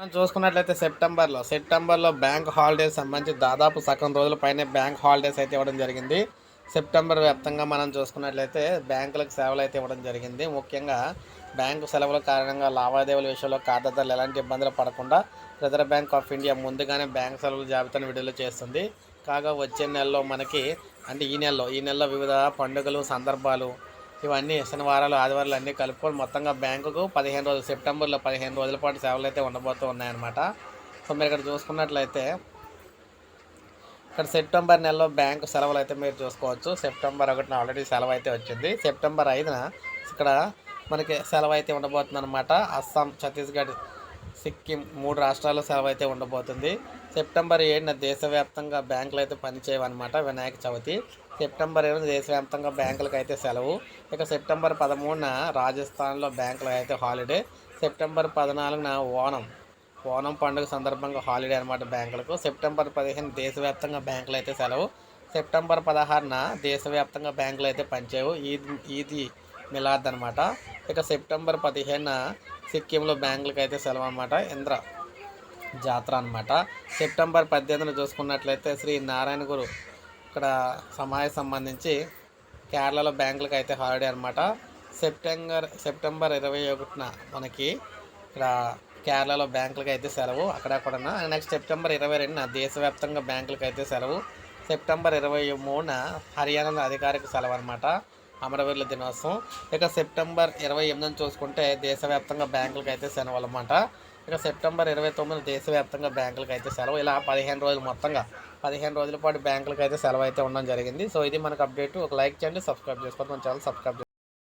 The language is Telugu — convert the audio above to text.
మనం చూసుకున్నట్లయితే సెప్టెంబర్లో సెప్టెంబర్లో బ్యాంక్ హాలిడేస్ సంబంధించి దాదాపు సగం రోజుల పైనే బ్యాంక్ హాలిడేస్ అయితే ఇవ్వడం జరిగింది. సెప్టెంబర్ వ్యాప్తంగా మనం చూసుకున్నట్లయితే బ్యాంకులకు సేవలు అయితే ఇవ్వడం జరిగింది. ముఖ్యంగా బ్యాంకు సెలవుల కారణంగా లావాదేవీల విషయంలో ఖాతాదారులు ఎలాంటి ఇబ్బందులు పడకుండా రిజర్వ్ బ్యాంక్ ఆఫ్ ఇండియా ముందుగానే బ్యాంక్ సెలవుల జాబితాను విడుదల చేస్తుంది. కాగా వచ్చే నెలలో మనకి అంటే ఈ నెలలో ఈ నెలలో వివిధ పండుగలు సందర్భాలు ఇవన్నీ శనివారాలు ఆదివారాలు అన్నీ కలుపుకొని మొత్తంగా బ్యాంకుకు పదిహేను రోజులు సెప్టెంబర్లో పదిహేను రోజుల పాటు సేవలు అయితే ఉండబోతూ ఉన్నాయన్నమాట. సో మీరు ఇక్కడ చూసుకున్నట్లయితే ఇక్కడ సెప్టెంబర్ నెలలో బ్యాంకు సెలవులు అయితే మీరు చూసుకోవచ్చు. సెప్టెంబర్ ఒకటిన ఆల్రెడీ సెలవు అయితే వచ్చింది. సెప్టెంబర్ ఐదున ఇక్కడ మనకి సెలవు అయితే ఉండబోతుంది అనమాట అస్సాం ఛత్తీస్గఢ్ సిక్కిం మూడు రాష్ట్రాల సెలవు అయితే ఉండబోతుంది. సెప్టెంబర్ ఏడున దేశవ్యాప్తంగా బ్యాంకులు అయితే పనిచేయవన్నమాట వినాయక చవితి. సెప్టెంబర్ ఏడున దేశవ్యాప్తంగా బ్యాంకులకు అయితే సెలవు. ఇక సెప్టెంబర్ పదమూడున రాజస్థాన్లో బ్యాంకులకు అయితే హాలిడే. సెప్టెంబర్ పద్నాలుగున ఓణం ఓణం పండుగ సందర్భంగా హాలిడే అనమాట బ్యాంకులకు. సెప్టెంబర్ పదిహేను దేశవ్యాప్తంగా బ్యాంకులు అయితే సెలవు. సెప్టెంబర్ పదహారున దేశవ్యాప్తంగా బ్యాంకులు అయితే పనిచేయవు. ఈద్ ఈద్ మిలాద్ అనమాట ఇక సెప్టెంబర్ పదిహేనున సిక్కింలో బ్యాంకులకు అయితే సెలవు అనమాట ఇంద్ర జాతర అనమాట సెప్టెంబర్ పద్దెనిమిదిన చూసుకున్నట్లయితే శ్రీ నారాయణ గురు ఇక్కడ సమాజ సంబంధించి కేరళలో బ్యాంకులకు అయితే హాలిడే అనమాట సెప్టెంబర్ సెప్టెంబర్ ఇరవై ఒకటిన మనకి ఇక్కడ కేరళలో బ్యాంకులకు అయితే సెలవు అక్కడక్కడ నెక్స్ట్ సెప్టెంబర్ ఇరవై రెండున దేశవ్యాప్తంగా బ్యాంకులకు అయితే సెలవు. సెప్టెంబర్ ఇరవై మూడున హర్యానాలో అధికారిక సెలవు అనమాట అమరవీరుల దినోత్సవం. ఇక సెప్టెంబర్ ఇరవై ఎనిమిదిని చూసుకుంటే దేశవ్యాప్తంగా బ్యాంకులకు అయితే సెలవులు అన్నమాట ఇక సెప్టెంబర్ ఇరవై తొమ్మిది దేశవ్యాప్తంగా బ్యాంకులకు అయితే సెలవు. ఇలా పదిహేను రోజులు మొత్తంగా పదిహేను రోజుల పాటు బ్యాంకులకు అయితే సెలవు అయితే ఉండడం జరిగింది. సో ఇది మనకు అప్డేట్. ఒక లైక్ చేయండి సబ్స్క్రైబ్ చేసుకోండి. మన ఛానల్ సబ్స్క్రైబ్